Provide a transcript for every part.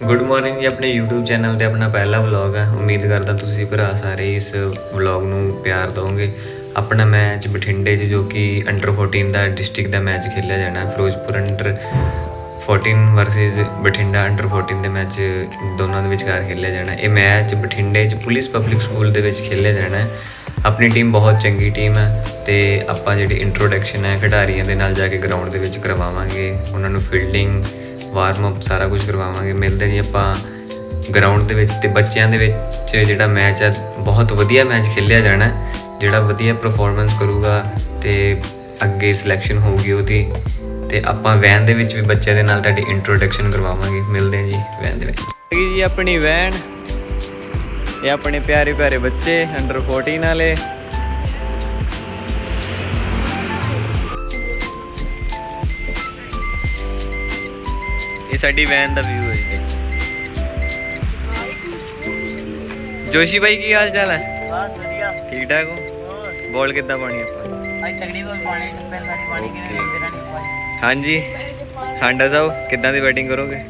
Good morning ਜੀ, ਆਪਣੇ YouTube channel ਤੇ ਆਪਣਾ ਪਹਿਲਾ ਵਲੌਗ ਹੈ ਉਮੀਦ ਕਰਦਾ ਤੁਸੀਂ ਭਰਾ ਸਾਰੇ ਇਸ ਵਲੌਗ ਨੂੰ ਪਿਆਰ ਦਿਓਗੇ ਆਪਣਾ ਮੈਚ ਬਠਿੰਡੇ 'ਚ ਜੋ ਕਿ ਅੰਡਰ 14 ਦਾ ਡਿਸਟ੍ਰਿਕਟ ਦਾ ਮੈਚ ਖੇਲਿਆ ਜਾਣਾ, Firozpur under 14 versus Bathinda under 14 ਦੇ ਮੈਚ ਦੋਨਾਂ ਦੇ ਵਿਚਕਾਰ ਖੇਲਿਆ ਜਾਣਾ। ਇਹ ਮੈਚ ਬਠਿੰਡੇ 'ਚ ਪੁਲਿਸ ਪਬਲਿਕ ਸਕੂਲ ਦੇ ਵਿੱਚ ਖੇਲਿਆ ਜਾਣਾ ਆਪਣੀ ਟੀਮ ਬਹੁਤ ਚੰਗੀ ਟੀਮ ਹੈ ਤੇ ਆਪਾਂ ਜਿਹੜੀ ਇੰਟਰੋਡਕਸ਼ਨ ਹੈ ਖਿਡਾਰੀਆਂ ਦੇ ਨਾਲ ਜਾ ਕੇ ਗਰਾਊਂਡ ਦੇ ਵਿੱਚ ਕਰਵਾਵਾਂਗੇ। ਉਹਨਾਂ ਨੂੰ ਫੀਲਡਿੰਗ ਵਾਰਮ ਅਪ ਸਾਰਾ ਕੁਝ ਕਰਵਾਵਾਂਗੇ। ਮਿਲਦੇ ਜੀ ਆਪਾਂ ਗਰਾਊਂਡ ਦੇ ਵਿੱਚ ਤੇ ਬੱਚਿਆਂ ਦੇ ਵਿੱਚ ਜਿਹੜਾ ਮੈਚ ਹੈ ਬਹੁਤ ਵਧੀਆ ਮੈਚ ਖੇਲਿਆ ਜਾਣਾ ਜਿਹੜਾ ਵਧੀਆ ਪਰਫਾਰਮੈਂਸ ਕਰੂਗਾ ਤੇ ਅੱਗੇ ਸਿਲੈਕਸ਼ਨ ਹੋਊਗੀ ਉਹਦੀ। ਤੇ ਆਪਾਂ ਵੈਨ ਦੇ ਵਿੱਚ ਵੀ ਬੱਚਿਆਂ ਦੇ ਨਾਲ ਤੁਹਾਡੀ ਇੰਟਰੋਡਕਸ਼ਨ ਕਰਵਾਵਾਂਗੇ। ਮਿਲਦੇ ਹਾਂ ਜੀ ਵੈਨ ਦੇ ਵਿੱਚ। ਜੀ ਆਪਣੀ ਵੈਨ ਇਹ ਆਪਣੇ ਪਿਆਰੇ ਪਿਆਰੇ ਬੱਚੇ ਅੰਡਰ 14 ਵਾਲੇ। ਸਾਡੀ ਵੈਨ ਦਾ ਵਿਊ ਹੈ ਜੀ ਜੋਸ਼ੀ ਭਾਈ ਕੀ ਹਾਲ ਚਾਲ ਹੈ? ਬਸ ਵਧੀਆ। ਠੀਕ ਠਾਕ ਹੋ? ਬੋਲ ਕਿੱਦਾਂ ਪਾਣੀ ਆਪਾਂ? ਅੱਜ ਤਕੜੀ ਕੋਲ ਪਾਣੀ ਸਪੈਲ ਸਾਰੀ ਪਾਣੀ Okay. ਵੇਚਦੇ ਨਹੀਂ ਪਾਣੀ? ਹਾਂਜੀ। ਹਾਂਡਾ ਸਾਹਿਬ ਕਿੱਦਾਂ ਦੀ ਬੈਟਿੰਗ ਕਰੋਗੇ?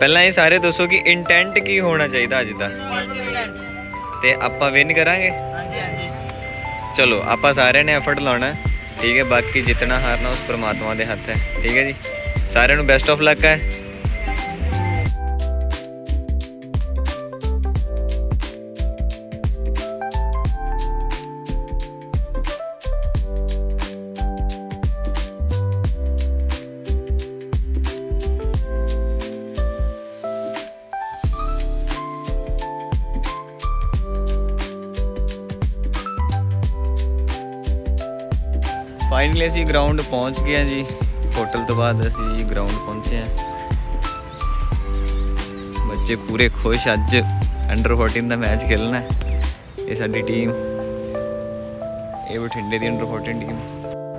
ਪਹਿਲਾਂ ਇਹ ਸਾਰੇ ਦੱਸੋ ਕਿ ਇੰਟੈਂਟ ਕੀ ਹੋਣਾ ਚਾਹੀਦਾ ਅੱਜ ਦਾ। ਤੇ ਆਪਾਂ ਵਿਨ ਕਰਾਂਗੇ? ਹਾਂਜੀ ਹਾਂਜੀ। ਚਲੋ ਆਪਾਂ ਸਾਰਿਆਂ ਨੇ ਐਫਰਟ ਲਾਉਣਾ। ਹੈ, ਠੀਕ ਹੈ, ਬਾਕੀ ਜਿੱਤਣਾ ਹਾਰਨਾ ਉਸ ਪਰਮਾਤਮਾ ਦੇ ਹੱਥ ਹੈ। ਠੀਕ ਹੈ ਜੀ। ਸਾਰਿਆਂ ਨੂੰ ਬੈਸਟ ਆਫ ਲੱਕ ਹੈ। ਫਾਈਨਲੀ ਅਸੀਂ ਗਰਾਊਂਡ ਪਹੁੰਚ ਗਏ ਹਾਂ ਜੀ। ਹੋਟਲ ਤੋਂ ਬਾਅਦ ਅਸੀਂ ਗਰਾਊਂਡ ਪਹੁੰਚੇ ਹਾਂ। ਬੱਚੇ ਪੂਰੇ ਖੁਸ਼ ਅੱਜ। ਅੰਡਰ 14 ਦਾ ਮੈਚ ਖੇਲਣਾ ਹੈ। ਇਹ ਸਾਡੀ ਟੀਮ ਇਹ ਬਠਿੰਡੇ ਦੀ ਅੰਡਰ 14 ਟੀਮ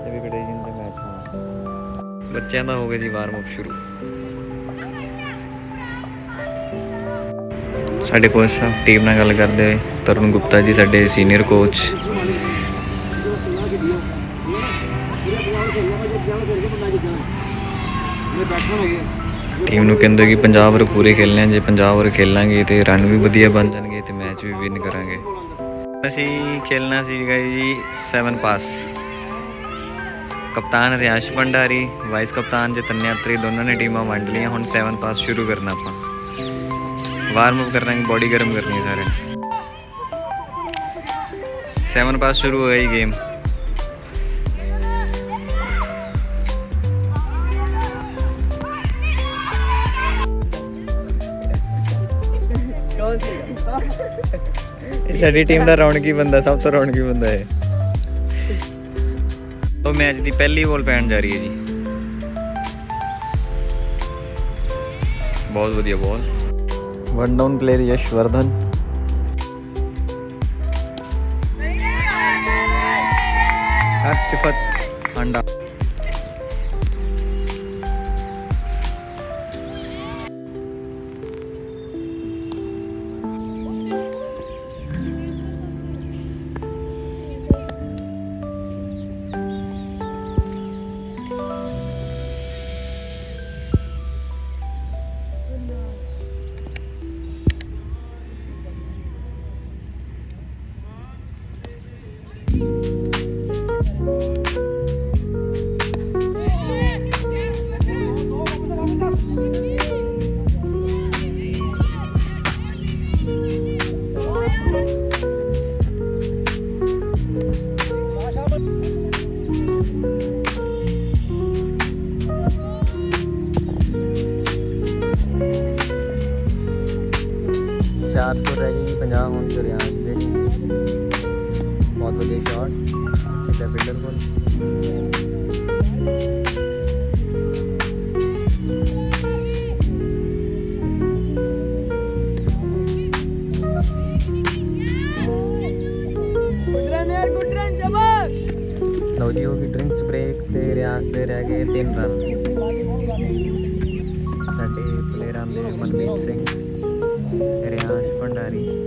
ਇਹ ਵੀ ਕੜੇ ਦਾ ਮੈਚ ਹੋਣਾ? ਬੱਚਿਆਂ ਦਾ ਹੋ ਗਿਆ ਜੀ ਵਾਰਮ ਅਪ ਸ਼ੁਰੂ। ਸਾਡੇ ਕੋਚ ਸਾਹਿਬ ਟੀਮ ਨਾਲ ਗੱਲ ਕਰਦੇ ਹੋਏ। ਤਰੁਣ ਗੁਪਤਾ ਜੀ, ਸਾਡੇ ਸੀਨੀਅਰ ਕੋਚ ਟੀਮ ਨੂੰ ਕਹਿੰਦੇ ਕਿ ਪੰਜਾਬ ਵਰ ਪੂਰੇ ਖੇਲਣੇ ਆ, ਜੇ ਪੰਜਾਬ ਵਰ ਖੇਲਾਂਗੇ ਤੇ ਰਨ ਵੀ ਵਧੀਆ ਬਣ ਜਾਣਗੇ ਤੇ ਮੈਚ ਵੀ ਵਿਨ ਕਰਾਂਗੇ। ਅਸੀਂ ਖੇਲਣਾ ਸੀਗਾ ਜੀ 7 ਪਾਸ ਕਪਤਾਨ ਰਿਆਸ਼ ਭੰਡਾਰੀ ਵਾਈਸ ਕਪਤਾਨ ਜਤਨ ਯਾਤਰੀ ਦੋਨਾਂ ਨੇ ਟੀਮਾਂ ਵੰਡ ਲਈਆਂ, ਹੁਣ 7 ਪਾਸ ਸ਼ੁਰੂ ਕਰਨਾ ਆਪਾਂ। ਵਾਰਮ ਅਪ ਕਰਨਾ ਹੈ ਬੋਡੀ ਗਰਮ ਕਰਨੀ ਹੈ ਸਾਰੇ 7 ਪਾਸ ਸ਼ੁਰੂ ਹੋ ਗਈ ਗੇਮ ਇਹ ਸਾਡੀ ਟੀਮ ਦਾ ਰੌਣਕੀ ਬੰਦਾ ਸਭ ਤੋਂ ਰੌਣਕੀ ਬੰਦਾ ਹੈ ਉਹ ਮੈਚ ਦੀ ਪਹਿਲੀ ਬੋਲ ਪੈਣ ਜਾ ਰਹੀ ਹੈ ਜੀ। ਬਹੁਤ ਵਧੀਆ ball one down player Yashvardhan ਹਰਸਿਫਤ। Handa. ਚਾਰ ਸਕੋਰ ਰਹਿ ਗਏ ਜੀ 50 ਹੁਣ ਤੇ ਰਿਆਜ਼ ਦੇ ਬਹੁਤ ਵਧੀਆ ਸ਼ਾਟ ਸਿੱਧਾ ਬਿਲਡਰ ਕੋਲ। ਲਓ ਜੀ ਹੋ ਗਈ ਡਰਿੰਕਸ ਬ੍ਰੇਕ ਤੇ ਰਿਆਜ਼ ਦੇ ਰਹਿ ਗਏ 3 ਰਨ ਸਾਡੇ ਪਲੇਅਰਾਂ ਦੇ ਮਨਮੀਤ ਸਿੰਘ ਰਿਆਸ਼ ਭੰਡਾਰੀ।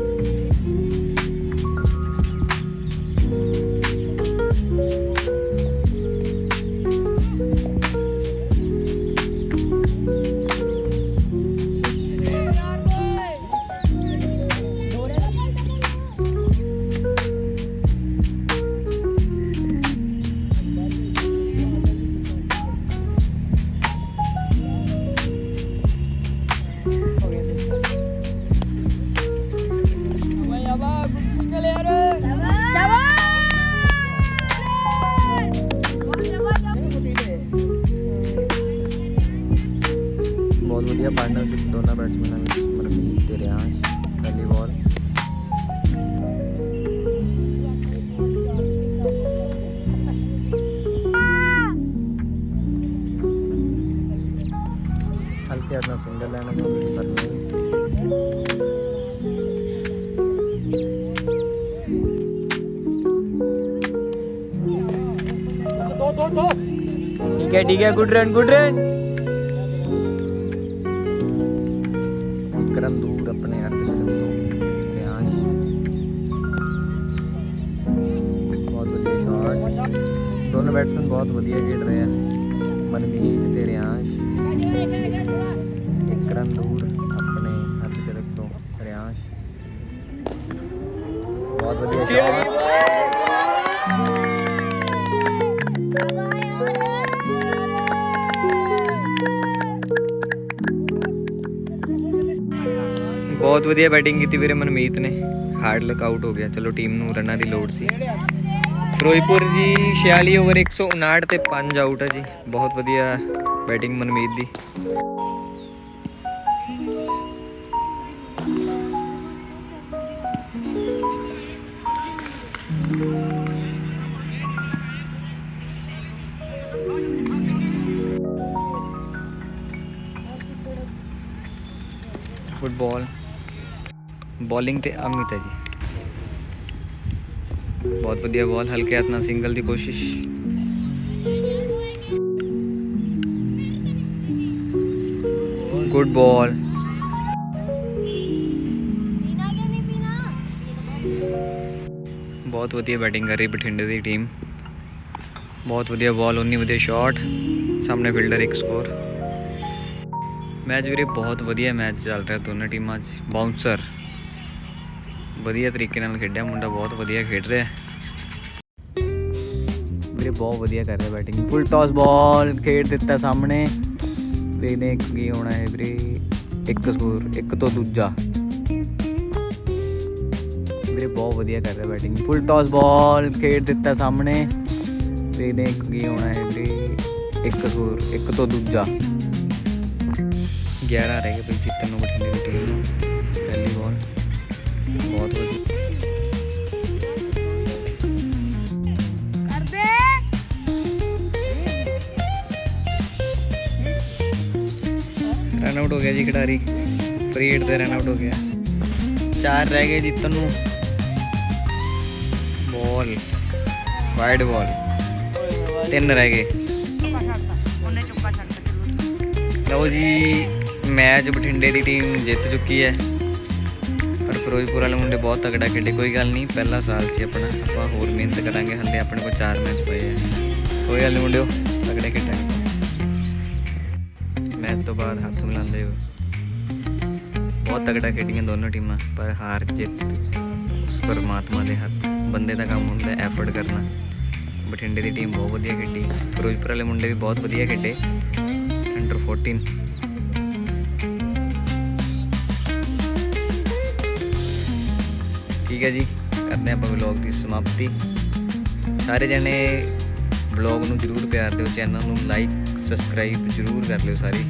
पार्टनरशिप दोनों बॅट्समॅनांनी परमिश दिली पहिली बॉल हलकी आतना सिंगल लाईन परमिश ठीक है ठीक है गुड रन गुड रन ਕਰਮ ਦੂਰ ਆਪਣੇ ਅਰਧਸ਼ਤਕ ਤੋਂ ਰਿਆਂਸ਼ ਬਹੁਤ ਵਧੀਆ ਸ਼ਾਟ ਦੋਨੋਂ ਬੈਟਸਮੈਨ ਬਹੁਤ ਵਧੀਆ ਖੇਡ ਰਹੇ ਆ। ਮਨਮੀਤ ਤੇ ਰਿਆਂਸ਼। ਇੱਕ ਰਨ ਦੂਰ ਆਪਣੇ ਅਰਧਸ਼ਤਕ ਤੋਂ ਰਿਆਂਸ਼। ਬਹੁਤ ਵਧੀਆ ਸ਼ਾਟ ਬਹੁਤ ਵਧੀਆ ਬੈਟਿੰਗ ਕੀਤੀ ਵੀਰੇ ਮਨਮੀਤ ਨੇ। ਹਾਰਡ ਲੁੱਕ ਆਊਟ ਹੋ ਗਿਆ। ਚਲੋ ਟੀਮ ਨੂੰ ਰਨਾਂ ਦੀ ਲੋੜ ਸੀ। ਫਿਰੋਜ਼ਪੁਰ ਜੀ 46 ਓਵਰ 159 ਤੇ 5 ਆਊਟ ਹੈ ਜੀ। ਬਹੁਤ ਵਧੀਆ ਬੈਟਿੰਗ ਮਨਮੀਤ ਦੀ। ਗੁੱਡ ਬੋਲਿੰਗ ਤੇ ਅਮਿਤ ਹੈ ਜੀ। ਬਹੁਤ ਵਧੀਆ ਬਾਲ ਹਲਕੇ ਹੱਥ ਨਾਲ ਸਿੰਗਲ ਦੀ ਕੋਸ਼ਿਸ਼। ਗੁੱਡ ਬਾਲ ਬਹੁਤ ਵਧੀਆ ਬੈਟਿੰਗ ਕਰ ਰਹੀ ਬਠਿੰਡੇ ਦੀ ਟੀਮ ਬਹੁਤ ਵਧੀਆ ਬਾਲ ਉਨੀ ਵਧੀਆ ਸ਼ਾਟ ਸਾਹਮਣੇ ਫੀਲਡਰ ਇੱਕ ਸਕੋਰ ਮੈਚ ਵੀਰੇ ਬਹੁਤ ਵਧੀਆ ਮੈਚ ਚੱਲ ਰਿਹਾ ਦੋਨਾਂ ਟੀਮਾਂ 'ਚ। ਬਾਉਂਸਰ ਵਧੀਆ ਤਰੀਕੇ ਨਾਲ ਖੇਡਿਆ, ਮੁੰਡਾ ਬਹੁਤ ਵਧੀਆ ਖੇਡ ਰਿਹਾ। ਵੀਰੇ ਬਹੁਤ ਵਧੀਆ ਕਰ ਰਿਹਾ ਬੈਟਿੰਗ ਫੁੱਲ ਟਾਸ ਬਾਲ ਖੇਡ ਦਿੱਤਾ ਸਾਹਮਣੇ। ਤੇ ਕੀ ਹੋਣਾ ਹੈ ਵੀਰੇ? ਇੱਕ ਸਕੋਰ ਇੱਕ ਤੋਂ ਦੂਜਾ। ਵੀਰੇ ਬਹੁਤ ਵਧੀਆ ਕਰ ਰਿਹਾ ਬੈਟਿੰਗ ਫੁੱਲ ਟਾਸ ਬਾਲ ਖੇਡ ਦਿੱਤਾ ਸਾਹਮਣੇ। ਤੇ ਕੀ ਹੋਣਾ ਹੈ ਵੀਰੇ? ਇੱਕ ਸਕੋਰ ਇੱਕ ਤੋਂ ਦੂਜਾ। 11 ਰਹਿ ਗਏ ਬਈ ਜਿੱਤਣ ਨੂੰ ਬਠਿੰਡੇ ਦੀ ਟੀਮ ਬਹੁਤ ਵਧੀਆ ਰਨ ਆਊਟ ਹੋ ਗਿਆ ਜੀ ਖਿਡਾਰੀ। ਫਰੀ ਹਿੱਟ ਤੇ ਰਨ ਆਊਟ ਹੋ ਗਿਆ। ਚਾਰ ਰਹਿ ਗਏ ਜਿੱਤਣ ਨੂੰ। ਬਾਲ ਵਾਈਡ ਬਾਲ ਤਿੰਨ ਰਹਿ ਗਏ। ਉਹਨੇ ਚੁੱਕਾ ਛੱਡਤਾ। ਲਓ ਜੀ ਮੈਚ ਬਠਿੰਡੇ ਦੀ ਟੀਮ ਜਿੱਤ ਚੁੱਕੀ ਹੈ। ਫਿਰੋਜ਼ਪੁਰ ਵਾਲੇ ਮੁੰਡੇ ਬਹੁਤ ਤਗੜਾ ਖੇਡੇ, ਕੋਈ ਗੱਲ ਨਹੀਂ, ਪਹਿਲਾ ਸਾਲ ਸੀ ਆਪਣਾ, ਆਪਾਂ ਹੋਰ ਮਿਹਨਤ ਕਰਾਂਗੇ, ਹੱਲੇ ਆਪਣੇ ਕੋਲ ਚਾਰ ਮੈਚ ਪਏ ਆ। ਕੋਈ ਗੱਲ ਨਹੀਂ ਮੁੰਡਿਓ ਤਗੜੇ ਖੇਡਾਂਗੇ। ਮੈਚ ਤੋਂ ਬਾਅਦ ਹੱਥ ਮਿਲਾਉਂਦੇ ਹੋ ਬਹੁਤ ਤਗੜਾ ਖੇਡੀਆਂ ਦੋਨੋਂ ਟੀਮਾਂ, ਪਰ ਹਾਰ ਜਿੱਤ, ਉਸ ਪਰਮਾਤਮਾ ਦੇ ਹੱਥ, ਬੰਦੇ ਦਾ ਕੰਮ ਹੁੰਦਾ ਐਫਰਟ ਕਰਨਾ। ਬਠਿੰਡੇ ਦੀ ਟੀਮ ਬਹੁਤ ਵਧੀਆ ਖੇਡੀ, ਫਿਰੋਜ਼ਪੁਰ ਵਾਲੇ ਮੁੰਡੇ ਵੀ ਬਹੁਤ ਵਧੀਆ ਖੇਡੇ। ਅੰਡਰ 14 ਠੀਕ ਹੈ ਜੀ, ਕਰਦੇ ਹਾਂ ਆਪਾਂ ਵਲੌਗ ਦੀ ਸਮਾਪਤੀ। ਸਾਰੇ ਜਣੇ ਵਲੌਗ ਨੂੰ ਜਰੂਰ ਪਿਆਰ ਦਿਓ ਚੈਨਲ ਨੂੰ ਲਾਈਕ ਸਬਸਕ੍ਰਾਈਬ ਜਰੂਰ ਕਰ ਲਿਓ ਸਾਰੇ।